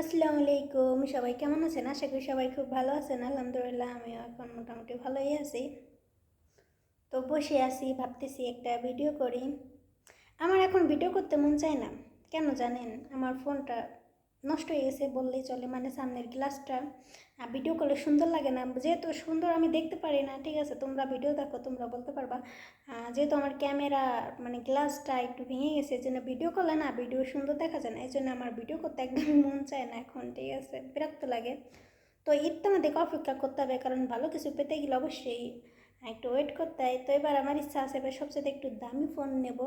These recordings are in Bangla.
আসসালামু আলাইকুম, সবাই কেমন আছেন? আশা করি সবাই খুব ভালো আছেন। আলহামদুলিল্লাহ, আমিও এখন মোটামুটি ভালোই আছি। তো বসে আছি, ভাবতেছি একটা ভিডিও করি। আমার এখন ভিডিও করতে মন চায় না, কেন জানেন? আমার ফোনটা নষ্ট হয়ে গেছে বললেই চলে মানে সামনের গ্লাসটা ভিডিও করলে সুন্দর লাগে না, যেহেতু সুন্দর আমি দেখতে পারি না, ঠিক আছে, তোমরা ভিডিও দেখো, তোমরা বলতে পারবা। যেহেতু আমার ক্যামেরা মানে গ্লাসটা একটু ভেঙে গেছে, এই জন্য ভিডিও করলে না ভিডিও সুন্দর দেখা যায় না, এই জন্য আমার ভিডিও করতে একদমই মন চায় না এখন, ঠিক আছে, বিরক্ত লাগে। তো ঈদ তো আমাদেরকে অপেক্ষা করতে হবে, কারণ ভালো কিছু পেতে গেলে অবশ্যই একটু ওয়েট করতে হয়। তো এবার আমার ইচ্ছা আছে, এবার সবচেয়ে একটু দামি ফোন নেব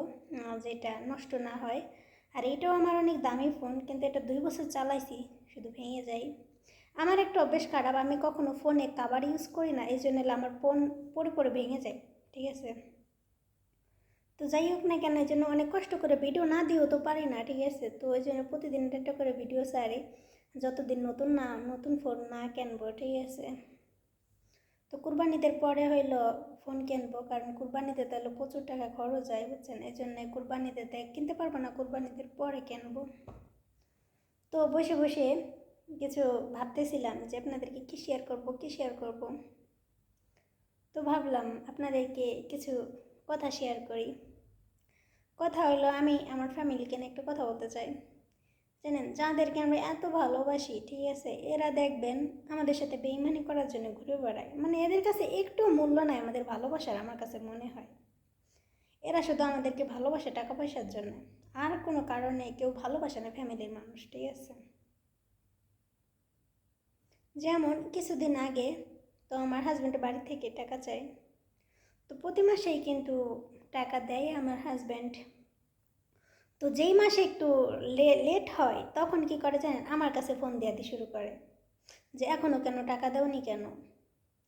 যেটা নষ্ট না হয়। আর এটাও আমার অনেক দামি ফোন, কিন্তু এটা দুই বছর চালাইছি, শুধু ভেঙে যায়। আমার একটা অভ্যেস খারাপ, আমি কখনো ফোনে কাভার ইউজ করি না, এই জন্য আমার ফোন পরে পরে ভেঙে যায়, ঠিক আছে? তো যাই হোক না কেন, এই জন্য অনেক কষ্ট করে ভিডিও না দিয়েও তো পারি না, ঠিক আছে? তো ওই জন্য প্রতিদিন একটা করে ভিডিও সারি যতদিন নতুন না, নতুন ফোন না কেনবো, ঠিক আছে? তো কুরবানিদের পরে হইল ফোন কিনবো, কারণ কুরবানিতে তাহলে প্রচুর টাকা খরচ হয়, বুঝছেন? এই জন্য কুরবানিতে কিনতে পারব না, কুরবানিদের পরে কিনবো। তো বসে বসে কিছু ভাবতেছিলাম যে আপনাদেরকে কী শেয়ার করব, কী শেয়ার করব। তো ভাবলাম আপনাদেরকে কিছু কথা শেয়ার করি। কথা হলো আমি আমার ফ্যামিলিকে নিয়ে একটু কথা বলতে চাই। জানেন, যাদেরকে আমরা এত ভালোবাসি, ঠিক আছে, এরা দেখবেন আমাদের সাথে বেইমানি করার জন্য ঘুরে বেড়ায়। মানে এদের কাছে একটু মূল্য নাই আমাদের ভালোবাসার আমার কাছে মনে হয়। এরা শুধু আমাদেরকে ভালোবাসে টাকা পয়সার জন্য। আর কোনো কারণে কেউ ভালোবাসে না ফ্যামিলির মানুষ, ঠিক আছে। যেমন কিছুদিন আগে তো আমার হাজব্যান্ডের বাড়ি থেকে টাকা চাই তো প্রতি মাসেই কিন্তু টাকা দেয় আমার হাজব্যান্ড তো যেই মাসে একটু লেট হয়, তখন কি করে জানেন? আমার কাছে ফোন দেওয়া দিয়ে শুরু করে যে এখনও কেন টাকা দেওনি কেন?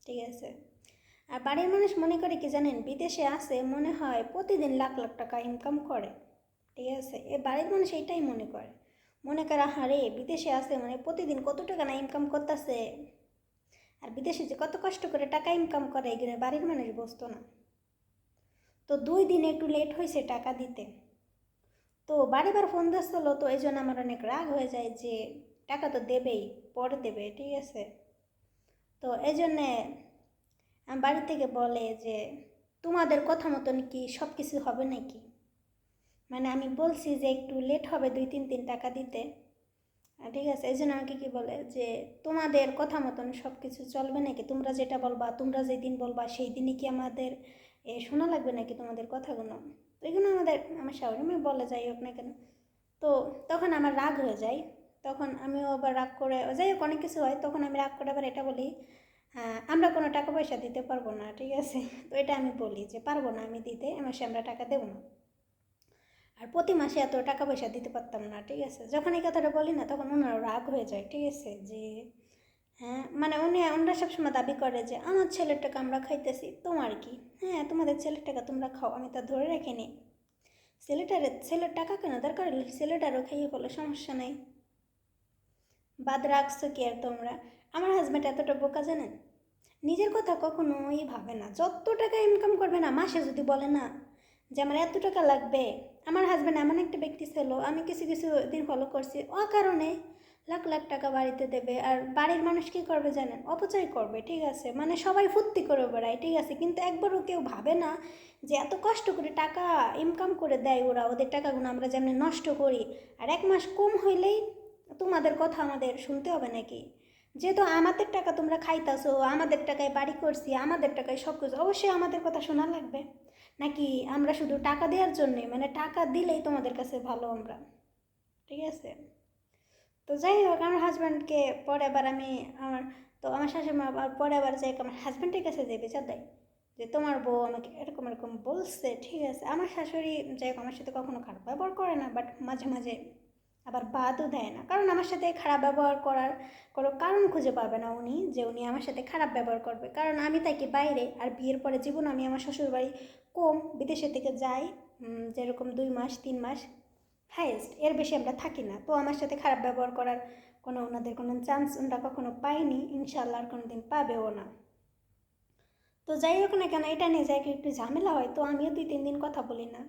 ঠিক আছে? আর বাড়ির মানুষ মনে করে কি জানেন? বিদেশে আসে মনে হয় প্রতিদিন লাখ লাখ টাকা ইনকাম করে। ঠিক আছে? এ বাড়ির মানুষ এইটাই মনে করে। মনে করে হারে বিদেশে আসে মানে প্রতিদিন কত টাকা না ইনকাম করতেছে? আর বিদেশে যে কত কষ্ট করে টাকা ইনকাম করে, এগুলো বাড়ির মানুষ বসতো না। তো দুই দিন একটু লেট হয়েছে টাকা দিতে। তো বাড়িবার ফোন দিচ্ছিল তো এই জন্য আমার অনেক রাগ হয়ে যায় যে টাকা তো দেবেই, পরে দেবে, ঠিক আছে? তো এই জন্যে বাড়ি থেকে বলে যে, তোমাদের কথা মতন কি সব কিছু হবে নাকি? মানে আমি বলছি যে, একটু লেট হবে, দুই তিন তিন টাকা দিতে। ঠিক আছে, এই জন্য আমাকে কি বলে যে, তোমাদের কথা মতন সব কিছু চলবে নাকি? তোমরা যেটা বলবা, তোমরা যেদিন বলবা, সেই দিনই কি আমাদের শোনা লাগবে নাকি তোমাদের কথাগুলো? তো এগুলো আমাদের, আমার শাওরি বলে যাই হোক না কেন, তো তখন আমার রাগ হয়ে যায়। তখন আমিও আবার রাগ করে, যাই হোক অনেক কিছু হয়, তখন আমি রাগ করে আবার এটা বলি আমরা কোনো টাকা পয়সা দিতে পারব না, ঠিক আছে? তো এটা আমি বলি যে পারব না আমি দিতে মাসে আমরা টাকা দেবো না। আর প্রতি মাসে এত টাকা পয়সা দিতে পারতাম না, ঠিক আছে? যখন এই কথাটা বলি না, তখন ওনার রাগ হয়ে যায়, ঠিক আছে? যে হ্যাঁ মানে উনি ওনারা সবসময় দাবি করে যে, আমার ছেলের টাকা আমরা খাইতেছি, তোমার কি? হ্যাঁ তোমাদের ছেলের টাকা তোমরা খাও, আমি তা ধরে রাখিনি। ছেলেটার, ছেলের টাকা কেন দরকার হলে ছেলেটারও খাইয়ে বলো সমস্যা নাই। বাদ রাখছো কি আর তোমরা? আমার হাজব্যান্ড এতটা বোকা জানেন? নিজের কথা কখনোই ভাবে না। যত টাকা ইনকাম করবে না, মাসে যদি বলে না যে, আমার এত টাকা লাগবে, আমার হাজব্যান্ড এমন একটা ব্যক্তি ছিল, আমি কিছু কিছু দিন ফলো করছি ও কারণে লাখ লাখ টাকা বাড়িতে দেবে। আর বাড়ির মানুষ কী করবে জানেন? অপচয় করবে, ঠিক আছে? মানে সবাই ফুর্তি করে বেড়ায়, ঠিক আছে? কিন্তু একবারও কেউ ভাবে না যে এত কষ্ট করে টাকা ইনকাম করে দেয় ওরা। ওদের টাকাগুলো আমরা যেমনি নষ্ট করি। আর এক মাস কম হইলেই তোমাদের কথা আমাদের শুনতে হবে নাকি? যেহেতু আমাদের টাকা তোমরা খাইতাছো, আমাদের টাকায় বাড়ি করছি, আমাদের টাকায় সব কিছু অবশ্যই আমাদের কথা শোনা লাগবে। নাকি আমরা শুধু টাকা দেওয়ার জন্যে মানে টাকা দিলেই তোমাদের কাছে ভালো আমরা, ঠিক আছে? তো যাই হোক আমার হাজব্যান্ডকে পরে আবার আমি আমার, তো আমার শাশুড়ি আবার পরে আবার যাই আমার হাজব্যান্ডের কাছে যে বিচার দেয় যে তোমার বউ আমাকে এরকম এরকম বলছে, ঠিক আছে। আমার শাশুড়ি যাই আমার সাথে কখনো খারাপ ব্যবহার করে না বাট মাঝে মাঝে আবার বাদও দেয় না। কারণ আমার সাথে খারাপ ব্যবহার করার কোনো কারণ খুঁজে পাবে না উনি, যে উনি আমার সাথে খারাপ ব্যবহার করবে। কারণ আমি থাকি বাইরে আর বিয়ের পরে জীবন আমি আমার শ্বশুরবাড়ি কম বিদেশে থেকে যাই যেরকম দুই মাস, তিন মাস হাইয়েস্ট এর বেশি আমরা থাকি না। তো আমার সাথে খারাপ ব্যবহার করার কোনো, ওনাদের কোনো চান্স ওনারা কখনো পায়নি ইনশাল্লাহ আর কোনো দিন পাবেও না। তো যাই হোক না কেন, এটা নিয়ে যাই, একটু ঝামেলা হয়, তো আমিও দুই, তিন দিন কথা বলি না।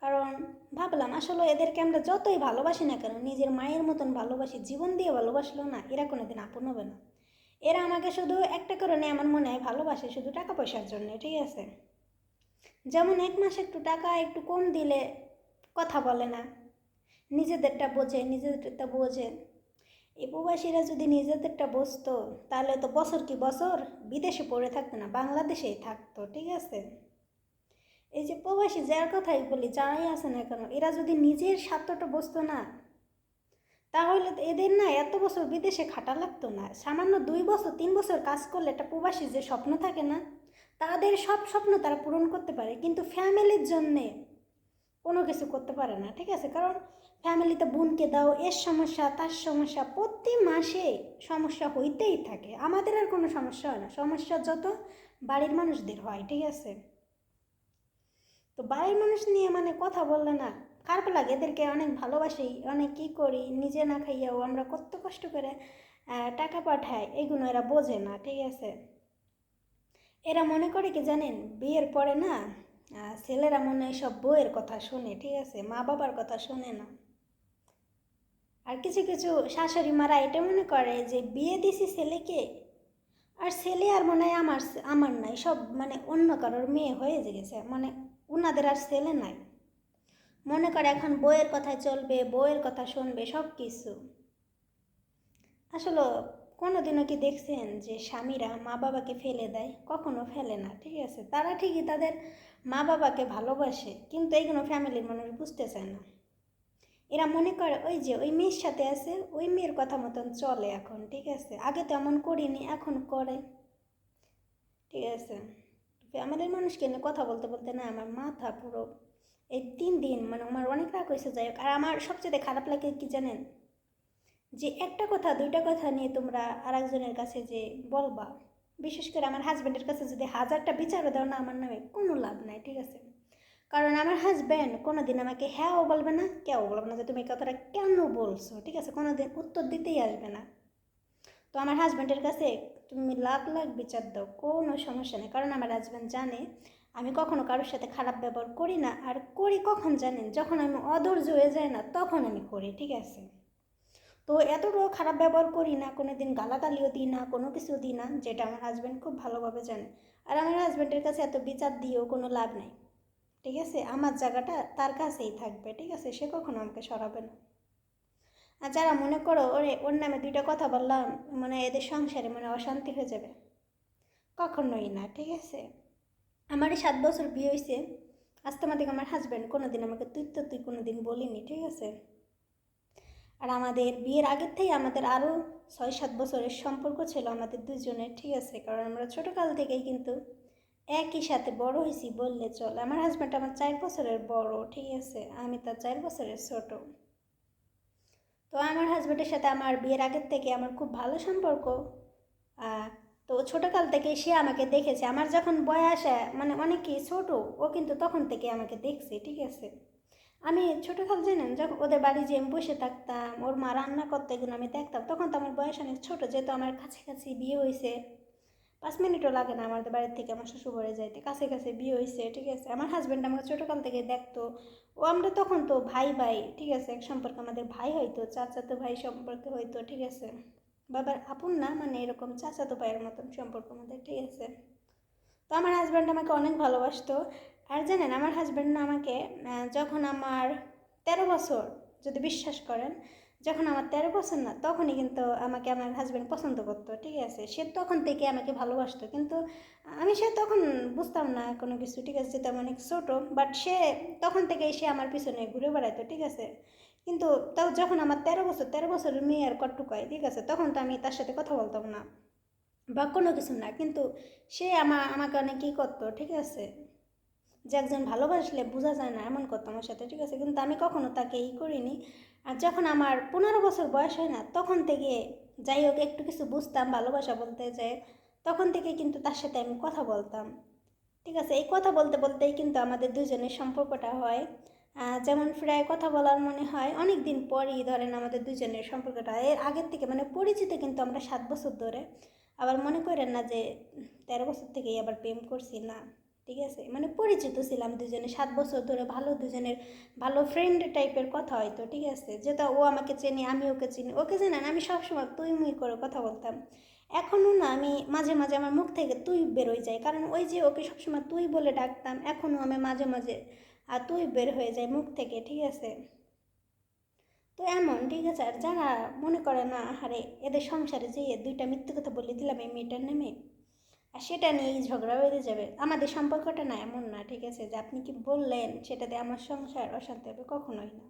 কারণ ভাবলাম, আসলে এদেরকে আমরা যতই ভালোবাসি না কেন, নিজের মায়ের মতন ভালোবাসি, জীবন দিয়ে ভালোবাসলো না, এরা কোনো দিন আপন হবে না। এরা আমাকে শুধু একটা কারণে আমার মনে হয় ভালোবাসে, শুধু টাকা পয়সার জন্য, ঠিক আছে? যেমন এক মাসে একটু টাকা, একটু কম দিলে কথা বলে না। নিজেদেরটা বোঝে নিজেদেরটা বোঝে। এই প্রবাসীরা যদি নিজেদেরটা বুঝতো, তাহলে তো বছর কি বছর বিদেশে পড়ে থাকতো না, বাংলাদেশেই থাকতো, ঠিক আছে? এই যে প্রবাসী যার কথাই বলি, যারাই আছে না কেন, এরা যদি নিজের স্বার্থটা বসতো না, তাহলে এদের না এত বছর বিদেশে খাটা লাগতো না। সামান্য দুই বছর, তিন বছর কাজ করলে একটা প্রবাসী যে স্বপ্ন থাকে না, তাদের সব স্বপ্ন তারা পূরণ করতে পারে, কিন্তু ফ্যামিলির জন্যে কোনো কিছু করতে পারে না, ঠিক আছে? কারণ ফ্যামিলিতে বোনকে দাও, এর সমস্যা, তার সমস্যা, প্রতি মাসে সমস্যা হইতেই থাকে। আমাদের আর কোনো সমস্যা হয় না। সমস্যা যত বাড়ির মানুষদের হয়, ঠিক আছে? তো বাড়ির মানুষ নিয়ে মানে কথা বললে না, খারাপ লাগে। এদেরকে অনেক ভালোবাসি, অনেক কী করি, নিজে না খাইয়াও আমরা কত কষ্ট করে টাকা পাঠাই, এগুলো এরা বোঝে না, ঠিক আছে? এরা মনে করে কি জানেন, বিয়ের পরে না ছেলেরা মনে হয় সব বউয়ের কথা শোনে, ঠিক আছে? মা বাবার কথা শোনে না। আর কিছু কিছু শাশুড়ি মারা এটা মনে করে যে বিয়ে দিছি ছেলেকে, আর ছেলে আর মনে হয় আমার আমার নাই, সব মানে অন্য কারোর মেয়ে হয়ে গেছে মানে ওনাদের আর ছেলে নাই। মনে করে এখন বইয়ের কথা চলবে বইয়ের কথা শুনবে, সব কিছু। আসলে কোনোদিনও কি দেখছেন যে স্বামীরা মা বাবাকে ফেলে দেয়? কখনো ফেলে না, ঠিক আছে? তারা ঠিকই তাদের মা বাবাকে ভালোবাসে, কিন্তু এইগুলো ফ্যামিলির মানুষ বুঝতে চায় না। এরা মনে করে, ওই যে, ওই মেয়ের সাথে আছে, ওই মেয়ের কথা মতন চলে এখন, ঠিক আছে? আগে তো এমন করিনি, এখন করে। ঠিক আছে? আমাদের মানুষকে নিয়ে কথা বলতে বলতে না, আমার মাথা পুরো এই তিন দিন মানে আমার অনেক রাগ হয়েছে, যাই হোক। আর আমার সবচেয়ে খারাপ লাগে কি জানেন? যে একটা কথা, দুইটা কথা নিয়ে তোমরা আরেকজনের কাছে যে বলবা, বিশেষ করে আমার হাজব্যান্ডের কাছে যদি হাজারটা বিচারও দাও না, আমার নামে কোনো লাভ নাই, ঠিক আছে? কারণ আমার হাজব্যান্ড কোনো দিন আমাকে হ্যাঁও বলবে না কেউ বলবে না যে তুমি কথাটা কেন বলছো, ঠিক আছে? কোনো দিন উত্তর দিতেই আসবে না। তো আমার হাজব্যান্ডের কাছে তুমি লাখ লাখ বিচার দাও, কোনো সমস্যা নেই। কারণ আমার হাজব্যান্ড জানে, আমি কখনো কারোর সাথে খারাপ ব্যবহার করি না, আর করি কখন জানেন? যখন আমি অধৈর্য হয়ে যায় না, তখন আমি করি, ঠিক আছে? তো এতটাও খারাপ ব্যবহার করি না কোনো দিন গালাগালিও দিই না, কোনো কিছু দিই না, যেটা আমার হাজব্যান্ড খুব ভালোভাবে জানে। আর আমার হাজব্যান্ডের কাছে এত বিচার দিয়েও কোনো লাভ নেই। ঠিক আছে? আমার জায়গাটা তার কাছেই থাকবে, ঠিক আছে? সে কখনো আমাকে সরাবে না। আর যারা মনে করো ওরে, ওর নামে দুইটা কথা বললাম মানে এদের সংসারে মানে অশান্তি হয়ে যাবে। কখনোই না, ঠিক আছে? আমার এই সাত বছর বিয়ে হয়েছে আজ তোমাদের আমার হাজব্যান্ড কোনো দিন আমাকে তুই তো তুই কোনো দিন বলিনি, ঠিক আছে? আর আমাদের বিয়ের আগের থেকে আমাদের আরও ছয় সাত বছরের সম্পর্ক ছিল আমাদের দুজনের ঠিক আছে? কারণ আমরা ছোটোকাল থেকেই কিন্তু একই সাথে বড় হয়েছি বললে চল। আমার হাজব্যান্ড আমার চার বছরের বড়, ঠিক আছে? আমি তার চার বছরের ছোট। তো আমার হাজব্যান্ডের সাথে আমার বিয়ের আগের থেকে আমার খুব ভালো সম্পর্ক। তো ছোটোকাল থেকে সে আমাকে দেখেছে। আমার যখন বয়স মানে অনেকই ছোট, ও কিন্তু তখন থেকে আমাকে দেখছে, ঠিক আছে? আমি ছোটোকাল জানেন, যখন ওদের বাড়ি যে আমি বসে থাকতাম, ওর মা রান্না করতে, এগুলো আমি দেখতাম, তখন তো আমার বয়স অনেক ছোটো, যেহেতু আমার কাছাকাছি বিয়ে হয়েছে। পাঁচ মিনিটও লাগে না আমাদের বাড়ির থেকে আমার শ্বশুর বাড়ি যাইতে। কাছে কাছে বিয়ে হয়েছে ঠিক আছে? আমার হাজব্যান্ড আমাকে ছোটোকাল থেকে দেখতো। ও আমরা তখন তো ভাই ভাই, ঠিক আছে? এক সম্পর্কে আমাদের ভাই হয়তো চাচাতো ভাই সম্পর্কে হয়তো ঠিক আছে? বাবার আপন না মানে এরকম চাচাতো ভাইয়ের মতন সম্পর্ক আমাদের, ঠিক আছে? তো আমার হাজব্যান্ড আমাকে অনেক ভালোবাসতো। আর জানেন, আমার হাজব্যান্ড না আমাকে যখন আমার তেরো বছর, যদি বিশ্বাস করেন যখন আমার তেরো বছর না, তখনই কিন্তু আমাকে আমার হাজব্যান্ড পছন্দ করতো, ঠিক আছে? সে তখন থেকে আমাকে ভালোবাসতো, কিন্তু আমি সে তখন বুঝতাম না কোনো কিছু, ঠিক আছে? আমি অনেক ছোটো বাট সে তখন থেকেই সে আমার পিছনে ঘুরে বেড়াতো ঠিক আছে? কিন্তু তাও যখন আমার তেরো বছর, তেরো বছরের মেয়ে আর কট্টুকায় ঠিক আছে? তখন তো আমি তার সাথে কথা বলতাম না, বা কোনো কিছু না, কিন্তু সে আমা, আমাকে অনেক কী করতো, ঠিক আছে? যে একজন ভালোবাসলে বোঝা যায় না এমন করতো আমার সাথে, ঠিক আছে? কিন্তু আমি কখনো তাকে ই করিনি। আর যখন আমার পনেরো বছর বয়স হয় না, তখন থেকে যাই হোক, একটু কিছু বুঝতাম, ভালোবাসা বলতে যে তখন থেকে কিন্তু তার সাথে আমি কথা বলতাম। ঠিক আছে? এই কথা বলতে বলতেই কিন্তু আমাদের দুজনের সম্পর্কটা হয়। যেমন প্রায় কথা বলার মনে হয় অনেক দিন পরই ধরেন আমাদের দুজনের সম্পর্কটা। এর আগের থেকে মানে পরিচিত কিন্তু আমরা সাত বছর ধরে। আবার মনে করেন না যে তেরো বছর থেকেই আবার প্রেম করছি না। ঠিক আছে? মানে পরিচিত ছিলাম দুজনে, সাত বছর ধরে ভালো দুজনের ভালো ফ্রেন্ড টাইপের কথা হয়তো, ঠিক আছে? যেটা ও আমাকে চেনে, আমি ওকে চিনি। ওকে জানেন, আমি সবসময় তুই মুই করে কথা বলতাম। এখনও না, আমি মাঝে মাঝে আমার মুখ থেকে তুই বেরোয় যায়। কারণ ওই যে ওকে সবসময় তুই বলে ডাকতাম, এখনও আমি মাঝে মাঝে আর তুই বের হয়ে যায় মুখ থেকে, ঠিক আছে? তো এমন, ঠিক আছে? আর যারা মনে করে না আরে এদের সংসারে যেয়ে দুইটা মিথ্যে কথা বলে দিলাম এই মেয়েটার নামে আর সেটা নিয়েই ঝগড়া বেঁধে যাবে। আমাদের সম্পর্কটা না এমন না, ঠিক আছে? যে আপনি কি বললেন সেটাতে আমার সংসার অশান্তি হবে কখনোই না।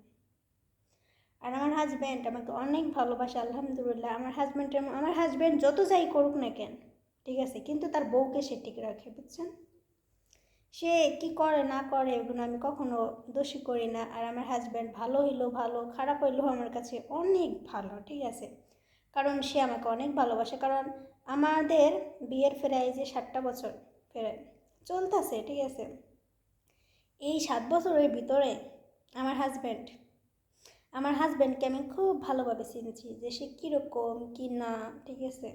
আর আমার হাজব্যান্ড আমাকে অনেক ভালোবাসে, আলহামদুলিল্লাহ। আমার হাজব্যান্ডের আমার হাজব্যান্ড যত যাই করুক না কেন, ঠিক আছে? কিন্তু তার বউকে সে ঠিক রাখে, বুঝছেন? সে কি করে, না করে এগুলো আমি কখনো দোষী করি না। আর আমার হাজব্যান্ড ভালো হইলেও ভালো, খারাপ হইলেও আমার কাছে অনেক ভালো, ঠিক আছে? কারণ সে আমাকে অনেক ভালোবাসে। কারণ আমাদের বিয়ের ফেরায় যে সাতটা বছর ফেরায়, চলতেছে, ঠিক আছে। এই সাত বছরের ভিতরে আমার হাজব্যান্ড আমার হাজব্যান্ডকে আমি খুব ভালোভাবে চিনছি যে সে কীরকম, কী না, ঠিক আছে।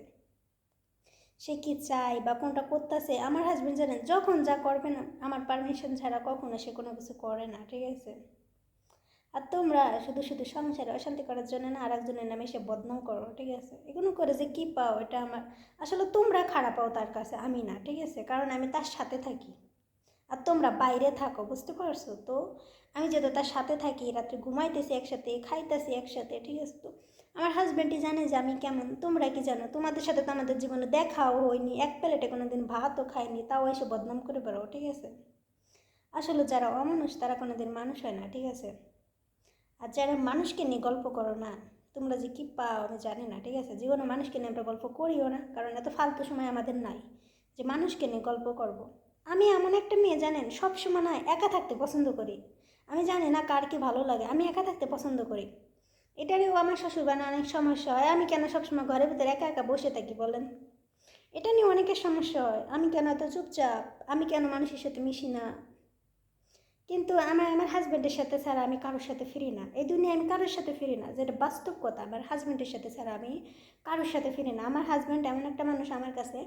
সে কি চায় বা কোনটা করতেছে, আমার হাজব্যান্ড জানেন, যখন যা করবে না, আমার পারমিশন ছাড়া কখনো সে কোনো কিছু করে না, ঠিক আছে। আর তোমরা শুধু শুধু সংসারে অশান্তি করার জন্য না আর একজনের নামে এসে বদনাম করো, ঠিক আছে? এগুলো করে যে কী পাও এটা আমার আসলে তোমরা খারাপ পাও তার কাছে, আমি না, ঠিক আছে? কারণ আমি তার সাথে থাকি। আর তোমরা বাইরে থাকো, বুঝতে পারছ? তো আমি যেহেতু তার সাথে থাকি, রাত্রে ঘুমাইতেছি একসাথে, খাইতেছি একসাথে, ঠিক আছে? তো আমার হাজব্যান্ডই জানে যে আমি কেমন। তোমরা কি জানো? তোমাদের সাথে তো আমাদের জীবনে দেখাও হয়নি। এক প্লেটে কোনো দিন ভাতও খাইনি, তাও এসে বদনাম করে বেরো ঠিক আছে? আসলে যারা অমানুষ, তারা কোনো দিন মানুষ হয় না, ঠিক আছে? আর যারা মানুষকে নিয়ে গল্প করো না, তোমরা যে কী পাও আমি জানি না, ঠিক আছে? জীবনে মানুষকে নিয়ে আমরা গল্প করিও না, কারণ এত ফালতু সময় আমাদের নাই যে মানুষকে নিয়ে গল্প করব। আমি এমন একটা মেয়ে, জানেন? সব সময় না একা থাকতে পছন্দ করি। আমি জানি না কার কি ভালো লাগে, আমি একা থাকতে পছন্দ করি। এটারও আমার শ্বশুর বানা অনেক সমস্যা হয়, আমি কেন সবসময় ঘরের ভিতরে একা একা বসে থাকি বলেন? এটা নিয়ে অনেকের সমস্যা হয়। আমি কেন এত চুপচাপ? আমি কেন মানুষের সাথে মিশি না? কিন্তু আমার আমার হাজব্যান্ডের সাথে ছাড়া আমি কারোর সাথে ফিরি না। এই দুনিয়া আমি কারোর সাথে ফিরি না। যেটা বাস্তব কথা, আমার হাজব্যান্ডের সাথে ছাড়া আমি কারোর সাথে ফিরি না। আমার হাজব্যান্ড এমন একটা মানুষ আমার কাছে,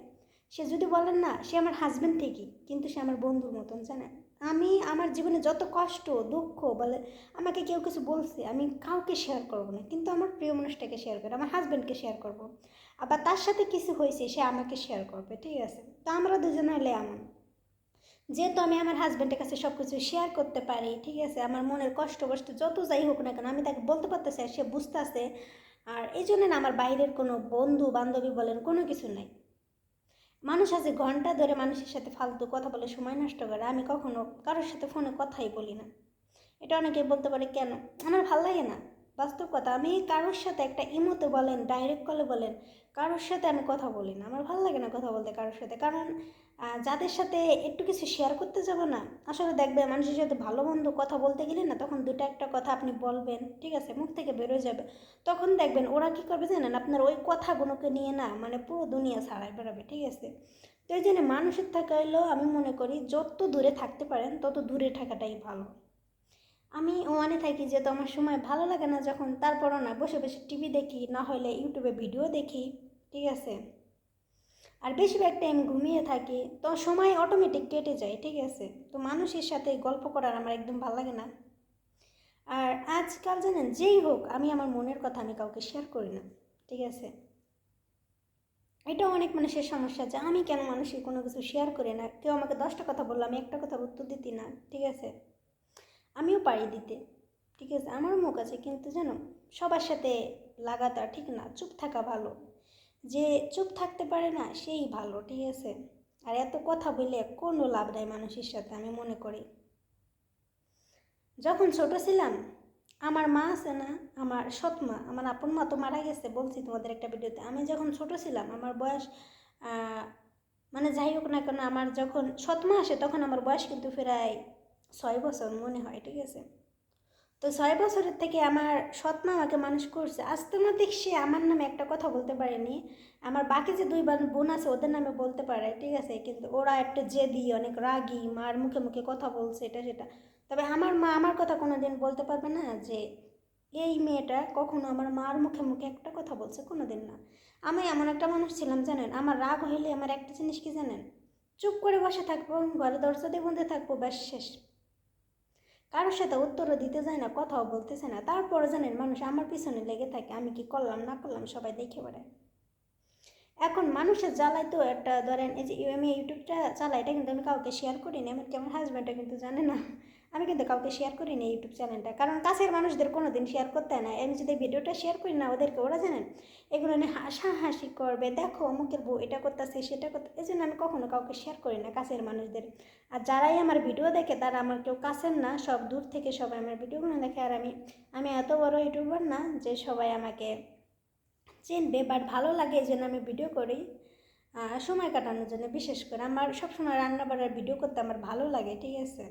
সে যদি বলেন না, সে আমার হাজব্যান্ড ঠিকই কিন্তু সে আমার বন্ধুর মতন, জানেন? আমি, আমার জীবনে যত কষ্ট, দুঃখ বলে আমাকে কেউ কিছু বলছে, আমি কাউকে শেয়ার করব না। কিন্তু আমার প্রিয় মানুষটাকে শেয়ার করব, আমার হাজব্যান্ডকে শেয়ার করব। আবার তার সাথে কিছু হয়েছে, সে আমাকে শেয়ার করবে, ঠিক আছে? তো আমরা দুজনে হলে এমন। যেহেতু আমি আমার হাজব্যান্ডের কাছে সব কিছু শেয়ার করতে পারি, ঠিক আছে? আমার মনের কষ্ট কষ্ট যত যাই হোক না কেন, আমি তাকে বলতে পারতেছি আর সে বুঝতেছে। আর এই জন্য না আমার বাইরের কোনো বন্ধু, বান্ধবী বলেন, কোনো কিছু নাই। মানুষ আছে ঘণ্টা ধরে মানুষের সাথে ফালতু কথা বলে সময় নষ্ট করে, আমি কখনো কারোর সাথে ফোনে কথাই বলি না। এটা অনেকে বলতে পারে, কেন? আমার ভালো লাগে না। বাস্তব কথা, আমি কারোর সাথে একটা ইমোতে বলেন ডাইরেক্ট কলে বলেন, কারোর সাথে আমি কথা বলি না। আমার ভালো লাগে না কথা বলতে কারোর সাথে। কারণ যাদের সাথে একটু কিছু শেয়ার করতে যাব না, আসলে দেখবে মানুষের সাথে ভালো মন্দ কথা বলতে গেলে না, তখন দুটো একটা কথা আপনি বলবেন, ঠিক আছে, মুখ থেকে বেরোয় যাবে। তখন দেখবেন ওরা কী করবে জানেন, আপনার ওই কথাগুলোকে নিয়ে না মানে পুরো দুনিয়া ছাড়াই বেরোবে ঠিক আছে? তো এই জন্য মানুষের থাকা হলেও আমি মনে করি যত দূরে থাকতে পারেন, তত দূরে থাকাটাই ভালো। আমি ওয়ানে থাকি যেহেতু আমার সময় ভালো লাগে না যখন, তারপরও না, বসে বসে টিভি দেখি, না হলে ইউটিউবে ভিডিও দেখি, ঠিক আছে? আর বেশিরভাগ টাইম ঘুমিয়ে থাকি, তো সময় অটোমেটিক কেটে যায়, ঠিক আছে? তো মানুষের সাথে গল্প করার আমার একদম ভালো লাগে না। আর আজকাল জানেন, যেই হোক, আমি আমার মনের কথা আমি কাউকে শেয়ার করি না, ঠিক আছে? এটাও অনেক মানুষের সমস্যা যে আমি কেন মানুষের কোনো কিছু শেয়ার করি না? কেউ আমাকে দশটা কথা বলল আমি একটা কথার উত্তর দিতি না, ঠিক আছে? আমিও পারি দিতে। ঠিক আছে? আমারও মুখ আছে, কিন্তু জানো, সবার সাথে লাগাতার, ঠিক না? চুপ থাকা ভালো। যে চুপ থাকতে পারে না, সেই ভালো, ঠিক আছে? আর এত কথা বলে কোনো লাভ নাই মানুষের সাথে, আমি মনে করি। যখন ছোট ছিলাম, আমার মা আছে না, আমার সৎ মা, আমার আপন মা তো মারা গেছে, বলছি তোমাদের একটা ভিডিওতে। আমি যখন ছোট ছিলাম, আমার বয়স মানে যাই হোক না কেন, আমার যখন সৎ মা আসে, তখন আমার বয়স কিন্তু প্রায় ছয় বছর মনে হয়, ঠিক আছে? তো ছয় বছরের থেকে আমার সৎ মা আমাকে মানুষ করছে। আজ তোমার দেখছি আমার নামে একটা কথা বলতে পারেনি। আমার বাকি যে দুই বোন আছে, ওদের নামে বলতে পারে, ঠিক আছে? কিন্তু ওরা একটা জেদি, অনেক রাগি, মার মুখে মুখে কথা বলছে, এটা সেটা। তবে আমার মা আমার কথা কোনো দিন বলতে পারবে না যে, এই মেয়েটা কখনো আমার মার মুখে মুখে একটা কথা বলছে? কোনো দিন না। আমি এমন একটা মানুষ ছিলাম, জানেন? আমার রাগ হইলে আমার একটা জিনিস কি জানেন? চুপ করে বসে থাকব, ঘরে দরজা দিয়ে বন্ধে থাকব, ব্যাস, শেষ। কারোর সাথে উত্তরও দিতে যায় না, কথাও চায় না। তারপরে জানেন, মানুষ আমার পিছনে লেগে থাকে, আমি কি করলাম, না করলাম, সবাই দেখে বেড়ায়। এখন মানুষের জ্বালায় তো একটা, ধরেন এই যে, আমি ইউটিউবটা চালাই, এটা কিন্তু আমি কাউকে শেয়ার করি না, এমনকি আমার হাজব্যান্ডটা কিন্তু জানে না। আমি কিন্তু কাউকে শেয়ার করি না ইউটিউব চ্যানেলটা কারণ কাছের মানুষদের কোনো দিন শেয়ার করতে না। আমি যদি ভিডিওটা শেয়ার করি না, ওদেরকে ওরা জানেন, এগুলো নিয়ে হাসাহাসি করবে, দেখো, অমুকের বউ এটা করতেছে, সেটা করতে এই জন্য আমি কখনো কাউকে শেয়ার করি না কাছের মানুষদের। আর যারাই আমার ভিডিও দেখে, তারা আমার কেউ কাছের না, সব দূর থেকে সবাই আমার ভিডিওগুলো দেখে। আর আমি আমি এত বড় ইউটিউবার না যে সবাই আমাকে চিনবে বাট ভালো লাগে এই জন্য আমি ভিডিও করি। সময় কাটানোর জন্য, বিশেষ করে। আমার সবসময় রান্না বাড়ার ভিডিও করতে আমার ভালো লাগে, ঠিক আছে?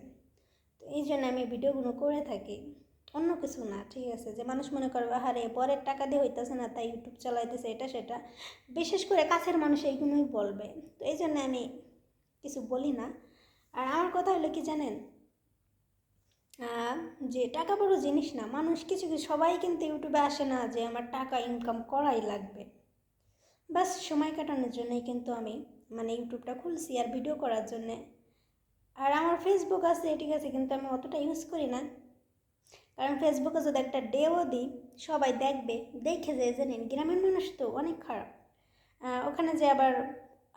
তো এই জন্য আমি ভিডিওগুলো করে থাকি। অন্য কিছু না, ঠিক আছে? যে মানুষ মনে করবে আরে পরের টাকা দিয়ে হইতেছে না, তাই ইউটিউব চালাইতেছে, এটা, সেটা। বিশেষ করে কাছের মানুষ এইগুলোই বলবে। তো এই জন্য আমি কিছু বলি না। আর আমার কথা হলো কি জানেন? যে টাকা বড় জিনিস না, মানুষ কিছু কিছু, সবাই কিন্তু ইউটিউবে আসে না যে আমার টাকা ইনকাম করাই লাগবে। বাস, সময় কাটানোর জন্যই কিন্তু আমি মানে ইউটিউবটা খুলছি আর ভিডিও করার জন্যে। আর আমার ফেসবুক আছে ঠিক আছে, কিন্তু আমি অতটা ইউজ করি না। কারণ ফেসবুকে যদি একটা ডেও দিই, সবাই দেখবে, দেখে যে, জানেন, গ্রামের মানুষ তো অনেক খারাপ। ওখানে যে আবার,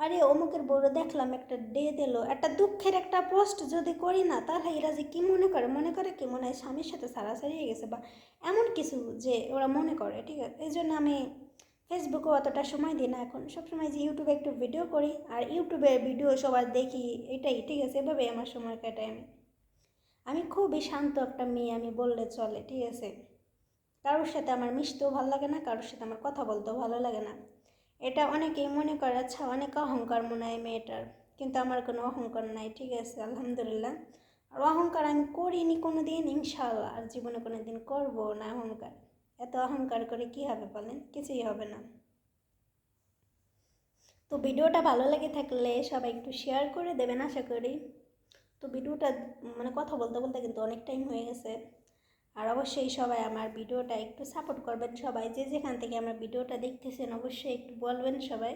আরে, অমুকের বড় দেখলাম, একটা ডে দিল, একটা দুঃখের একটা পোস্ট যদি করি না তাহলে এরা যে কী মনে করে? মনে করে কি? মনে হয় স্বামীর সাথে সারাসারি হয়ে গেছে, বা এমন কিছু যে ওরা মনে করে, ঠিক আছে? এই জন্য আমি ফেসবুকে অতটা সময় দিই না এখন। সবসময় যে ইউটিউবে একটু ভিডিও করি, আর ইউটিউবে ভিডিও সবার দেখি, এটাই, ঠিক আছে? এভাবেই আমার সময় কাটাই আমি। আমি খুবই শান্ত একটা মেয়ে, আমি বললে চলে, ঠিক আছে? কারোর সাথে আমার মিশতেও ভালো লাগে না, কারোর সাথে আমার কথা বলতেও ভালো লাগে না। এটা অনেকেই মনে করে আচ্ছা অনেক অহংকার মনে হয় মেয়েটার। কিন্তু আমার কোনো অহংকার নাই, ঠিক আছে? আলহামদুলিল্লাহ। আর অহংকার আমি করিনি কোনো দিন ইনশাল্লাহ আর জীবনে কোনো দিন করব না অহংকার। এত অহংকার করে কি হবে বলেন? কিছুই হবে না। তো ভিডিওটা ভালো লাগে থাকলে সবাই একটু শেয়ার করে দেবেন আশা করি। তো ভিডিওটা মানে কথা বলতে বলতে কিন্তু অনেক টাইম হয়ে গেছে। আর অবশ্যই সবাই আমার ভিডিওটা একটু সাপোর্ট করবেন সবাই। যে যেখান থেকে আমার ভিডিওটা দেখতেছেন অবশ্যই একটু বলবেন সবাই।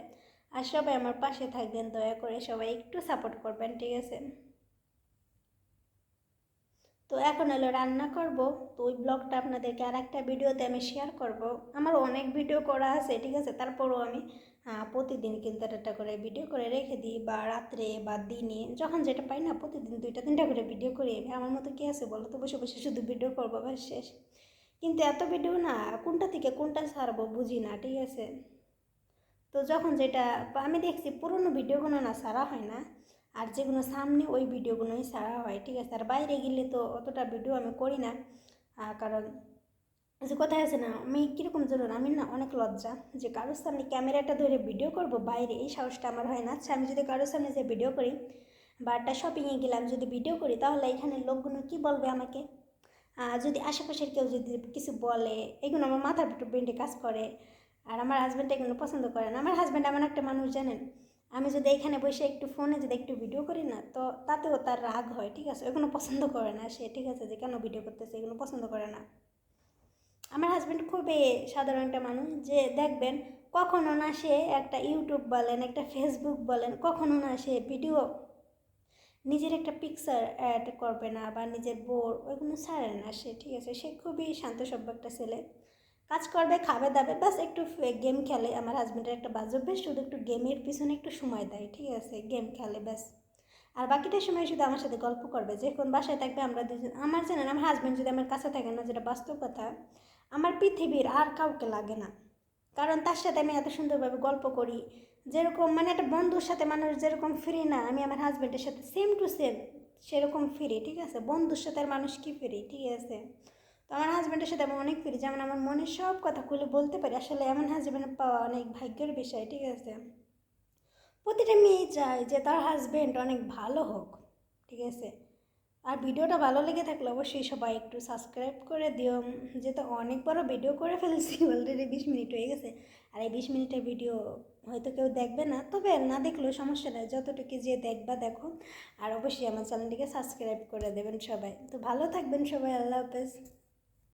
আর সবাই আমার পাশে থাকবেন, দয়া করে সবাই একটু সাপোর্ট করবেন, ঠিক আছে? তো এখন হলো রান্না করব। তো ওই ব্লগটা আপনাদেরকে আর একটা ভিডিওতে আমি শেয়ার করব। আমার অনেক ভিডিও করা আছে, ঠিক আছে? তারপরও আমি প্রতিদিন কিন্তু একটা করে ভিডিও করে রেখে দিই, বা রাত্রে বা দিনে। যখন যেটা পাই না, প্রতিদিন দুইটা, তিনটা করে ভিডিও করি আমি। আমার মতো কী আছে বলো তো? বসে বসে শুধু ভিডিও করব, ব্যাস, শেষ। কিন্তু এত ভিডিও না, কোনটা থেকে কোনটা ছাড়বো বুঝি না, ঠিক আছে? তো যখন যেটা, আমি দেখছি পুরনো ভিডিওগুলো না ছাড়া হয় না। আর যেগুলো সামনে ওই ভিডিওগুলোই ছাড়া হয়, ঠিক আছে? আর বাইরে গেলে তো অতটা ভিডিও আমি করি না। কারণ যে কথায় আছে না, আমি কীরকম ধরুন আমি না অনেক লজ্জা যে কারোর সামনে ক্যামেরাটা ধরে ভিডিও করব, বাইরে এই সাহসটা আমার হয় না। আচ্ছা আমি যদি কারোর সামনে যে ভিডিও করি বা একটা শপিংয়ে গেলাম, যদি ভিডিও করি, তাহলে এখানে লোকগুলো কি বলবে আমাকে? যদি আশেপাশের কেউ যদি কিছু বলে, এগুলো আমার মাথার ব্রেন্ডে কাজ করে। আর আমার হাজব্যান্ড এগুলো পছন্দ করে না। আমার হাজব্যান্ড এমন একটা মানুষ, জানেন? আমি যদি এখানে বসে একটু ফোনে যদি একটু ভিডিও করি না, তো তাতেও তার রাগ হয়, ঠিক আছে? এগুলো পছন্দ করে না সে, ঠিক আছে? যে কেন ভিডিও করতেছে, এগুলো পছন্দ করে না। আমার হাজব্যান্ড খুবই সাধারণ একটা মানুষ, যে দেখবেন কখনো না সে একটা ইউটিউব বলেন, একটা ফেসবুক বলেন, কখনো না সে ভিডিও নিজের একটা পিকচার অ্যাড করবে না বা নিজের বোর ওইগুলো ছাড়ে না সে, ঠিক আছে? সে খুবই শান্তসভ্য একটা ছেলে। কাজ করবে, খাবে, দাবে বাস একটু গেম খেলে। আমার হাজব্যান্ডের একটা বাজব বেশ শুধু একটু গেমের পিছনে একটু সময় দেয়, ঠিক আছে? গেম খেলে, ব্যাস। আর বাকিটা সময় শুধু আমার সাথে গল্প করবে। যে কোন বাসায় থাকবে, আমরা দুজন, আমার জানেন, আমার হাজব্যান্ড যদি আমার কাছে থাকে না, যেটা বাস্তব কথা, আমার পৃথিবীর আর কাউকে লাগে না। কারণ তার সাথে আমি এত সুন্দরভাবে গল্প করি। যেরকম মানে একটা বন্ধুর সাথে মানুষ যেরকম ফ্রি না, আমি আমার হাজব্যান্ডের সাথে সেম টু সেম সেরকম ফ্রি ঠিক আছে? বন্ধুর সাথে আর মানুষ কি ফ্রি ঠিক আছে? তো আমার হাজব্যান্ডের সাথে আমি অনেক ফ্রি যেমন আমার মনের সব কথা খুলে বলতে পারি, আসলে এমন হাজব্যান্ড পাওয়া অনেক ভাগ্যের বিষয়, ঠিক আছে? প্রতিটা মেয়ে চায় যে তার হাজব্যান্ড অনেক ভালো হোক, ঠিক আছে? আর ভিডিওটা ভালো লেগে থাকলে অবশ্যই সবাই একটু সাবস্ক্রাইব করে দিও, যেহেতু অনেক বড় ভিডিও করে ফেলছি অলরেডি বিশ মিনিট হয়ে গেছে। আর এই বিশ মিনিটের ভিডিও হয়তো কেউ দেখবে না, তবে না দেখলেও সমস্যা নেই, যতটুকু যে দেখবা দেখো। আর অবশ্যই আমার চ্যানেলটিকে সাবস্ক্রাইব করে দেবেন সবাই। তো ভালো থাকবেন সবাই, আল্লাহ হাফেজ।